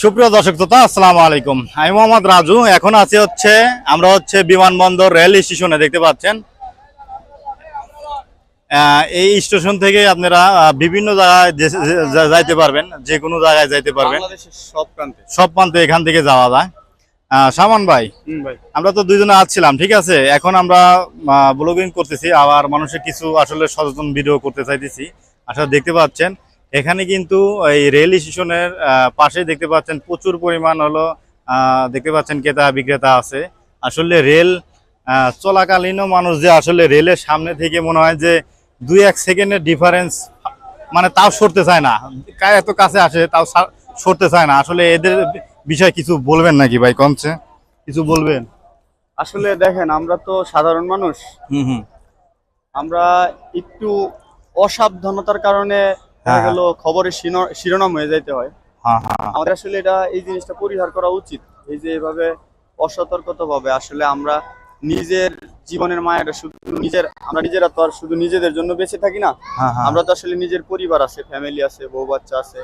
সুপ্রিয় দর্শক শ্রোতা আসসালামু আলাইকুম। আমি মোহাম্মদ রাজু এখন আছি হচ্ছে আমরা হচ্ছে বিমানবন্দর রেল স্টেশনে দেখতে পাচ্ছেন। এই স্টেশন থেকে আপনারা বিভিন্ন জায়গায় যাইতে পারবেন যে কোনো জায়গায় যাইতে পারবেন। সব প্রান্তে। সব প্রান্তে এখান থেকে যাওয়া যায়। সামান ভাই ভাই। আমরা তো দুইজনে আসছিলাম ঠিক আছে? এখন আমরা ব্লগিং করতেছি আবার মানুষের কিছু আসলে সচেতন ভিডিও করতে চাইতেছি। আসলে দেখতে পাচ্ছেন। এখানে কিন্তু এই রেল স্টেশনের পাশে দেখতে পাচ্ছেন প্রচুর পরিমাণ হলো দেখতে পাচ্ছেন ক্রেতা বিক্রেতা আছে। আসলে রেল চলাকালীনও মানুষ যে আসলে রেলের সামনে থেকে মনে হয় যে দুই এক সেকেন্ডের ডিফারেন্স মানে তাও সরতে চায় না। এত কাছে আসে তাও সরতে চায় না। আসলে এদের বিষয়ে কিছু বলবেন নাকি ভাই কমছে কিছু বলবেন? আসলে দেখেন আমরা তো সাধারণ মানুষ। হুম হুম। আমরা একটু অসাবধানতার কারণে গেল খবরের শিরোনাম হয়ে যাইতে হয়। হ্যাঁ হ্যাঁ আমাদের আসলে এটা এই জিনিসটা পরিহার করা উচিত। এই যে এভাবে অসতর্কতা ভাবে আসলে আমরা নিজের জীবনের মায়েরা শুধু নিজের আমরা নিজেরা তো আর শুধু নিজেদের জন্য বেঁচে থাকি না। হ্যাঁ হ্যাঁ। আমরা তো আসলে নিজের পরিবার আছে ফ্যামিলি আছে বউ বাচ্চা আছে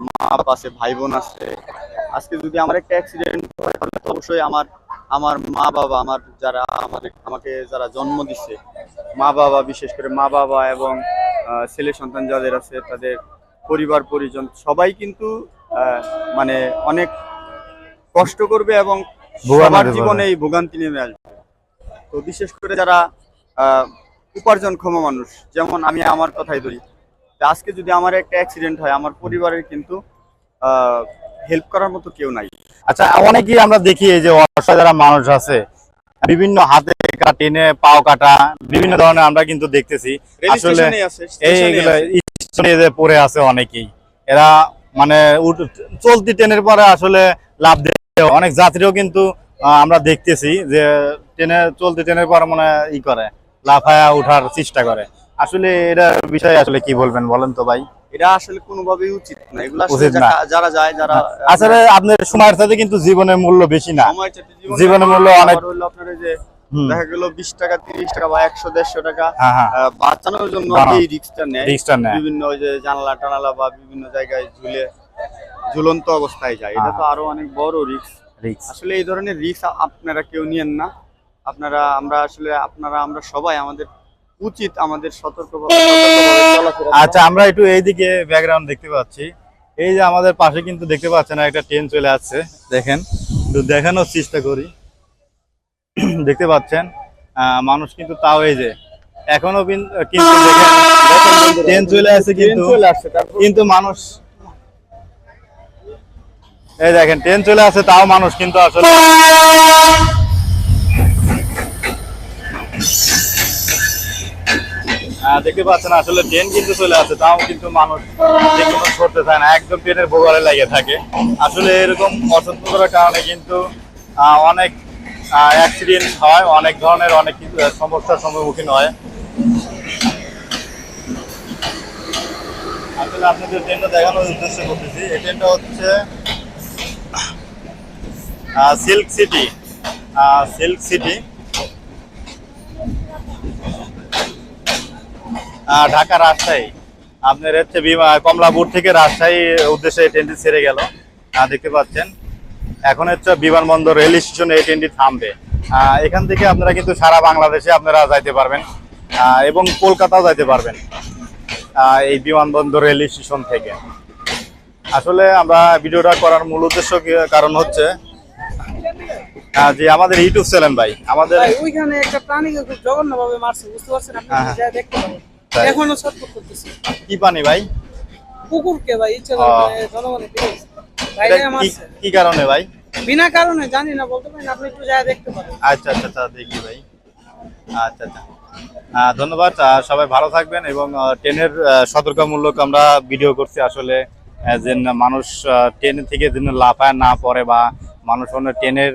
মা বাবা আছে ভাই বোন আছে। আজকে যদি আমার একটা অ্যাক্সিডেন্ট হয় তাহলে তো অবশ্যই আমার আমার মা বাবা আমার যারা আমার আমাকে যারা জন্ম দিচ্ছে মা বাবা বিশেষ করে মা বাবা এবং ছেলে সন্তান যাদের আছে তাদের পরিবার পরিজন সবাই কিন্তু মানে অনেক কষ্ট করবে এবং সবার জীবনে এই ভোগান্তি নেমে আসবে। তো বিশেষ করে যারা আহ, উপার্জনক্ষম মানুষ যেমন আমি আমার কথাই ধরি আজকে যদি আমার একটা অ্যাক্সিডেন্ট হয় আমার পরিবারের কিন্তু হেল্প করার মতো কেউ নাই। আচ্ছা অনেকেই আমরা দেখি এই যে অসহায় যারা মানুষ আছে বিভিন্ন হাতে কাটা টেনে পাও কাটা বিভিন্ন ধরনের আমরা কিন্তু দেখতেছি। আসলে এইগুলো পড়ে আছে অনেকেই। এরা মানে চলতি ট্রেনের পরে আসলে লাভ দেয়। অনেক যাত্রীও কিন্তু আমরা দেখতেছি যে ট্রেনে চলতি ট্রেনের পরে মনে ই করে লাফায়া উঠার চেষ্টা করে। আসলে এটার বিষয়ে আসলে কি বলবেন বলেন তো ভাই? এটা আসলে কোনোভাবেই উচিত না। এগুলো। যারা- যায় যারা আসলে আপনার সময়ের সাথে কিন্তু জীবনের মূল্য বেশি না। জীবনের মূল্য অনেক- হলো আপনার যে দেখা গেল বিশ টাকা তিরিশ টাকা বা একশো দেড়শো টাকা হ্যাঁ হ্যাঁ। বাঁচানোর জন্য এই রিক্সটা নেয় বিভিন্ন ওই যে জানালা টানালা বা বিভিন্ন জায়গায় ঝুলে ঝুলন্ত অবস্থায় যায়। এটা হ্যাঁ। তো আরও অনেক বড় রিক্স। রিক্স। আসলে এই ধরনের রিস্ক আপনারা কেউ নিয়েন না। আপনারা আমরা আসলে আপনারা আমরা সবাই আমাদের উচিত আমাদের সতর্ক আচ্ছা আমরা একটু এইদিকে ব্যাকগ্রাউন্ড দেখতে পাচ্ছি। এই যে আমাদের পাশে কিন্তু দেখতে পাচ্ছেন একটা ট্রেন চলে আসছে। দেখেন একটু দেখানোর চেষ্টা করি। দেখতে পাচ্ছেন আহ, মানুষ কিন্তু তাও এই যে এখনও কিন্তু ট্রেন চলে আসছে কিন্তু কিন্তু মানুষ এই দেখেন ট্রেন চলে আসে তাও মানুষ কিন্তু আসলে দেখতে পাচ্ছেন আসলে ট্রেন কিন্তু চলে আসছে তাও কিন্তু মানুষ যে কোনো করতে চায় না একদম ট্রেনের ভোগালে লেগে থাকে। আসলে এরকম অসতর্কতার কারণে কিন্তু অনেক অ্যাক্সিডেন্ট হয় অনেক ধরনের অনেক আহ, সমস্যার সম্মুখীন হয়। আসলে আপনাদের ট্রেনটা দেখানোর উদ্দেশ্য করতেছি এই ট্রেনটা হচ্ছে silk city silk city. Dhaka Rajshahi. আপনার হচ্ছে বিমা- কমলাপুর থেকে রাজশাহী উদ্দেশ্যে এই ট্রেনটি ছেড়ে গেল। দেখতে পাচ্ছেন। এখন হচ্ছে বিমানবন্দর রেল স্টেশনে এই ট্রেনটি থামবে। এখান থেকে আপনারা কিন্তু সারা বাংলাদেশে আপনারা যাইতে পারবেন। এবং কলকাতাও যাইতে পারবেন। এই বিমানবন্দর রেল স্টেশন থেকে। আসলে আমরা ভিডিওটা করার মূল উদ্দেশ্য কারণ হচ্ছে যে আমাদের ইউটিউব চ্যানেল ভাই আমাদের ওইখানে একটা প্রাণীকে খুব জঘন্য ভাবে মারছে বুঝতে পারছেন আপনি? হ্যাঁ, হ্যাঁ। দেখতে পাবেন। এখনও ছটফট করতেছে। কি পানি ভাই? কুকুরকে ভাই ইচ্ছে কি- কারণে ভাই? বিনা কারণে জানি না বলতে পারেন আপনি একটু যা দেখতে পারেন। আচ্ছা আচ্ছা আচ্ছা দেখি ভাই। আচ্ছা আচ্ছা। ধন্যবাদ। সবাই ভালো থাকবেন এবং ট্রেনের সতর্কমূলক আমরা ভিডিও করছি আসলে যে মানুষ ট্রেন থেকে যেন লাফায় না পড়ে বা মানুষ অন্য ট্রেনের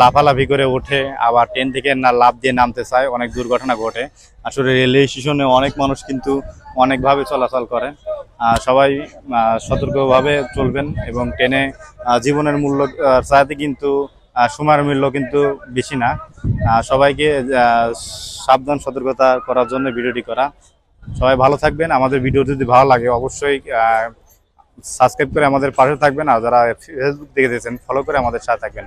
লাফালাফি করে ওঠে, আবার ট্রেন থেকে না লাফ দিয়ে নামতে চায়, অনেক দুর্ঘটনা ঘটে। আসলে রেলওয়ে স্টেশনে অনেক মানুষ কিন্তু অনেকভাবে চলাচল করে। সবাই সতর্কভাবে চলবেন এবং ট্রেনে জীবনের মূল্য চাইতে কিন্তু সময়ের মূল্য কিন্তু বেশি না। সবাইকে সাবধান, সতর্কতা করার জন্য ভিডিওটি করা। সবাই ভালো থাকবেন। আমাদের ভিডিও যদি ভালো লাগে, অবশ্যই সাবস্ক্রাইব করে আমাদের পাশে থাকবেন। আর যারা ফেসবুক দেখে দিয়েছেন ফলো করে আমাদের সাথে থাকবেন।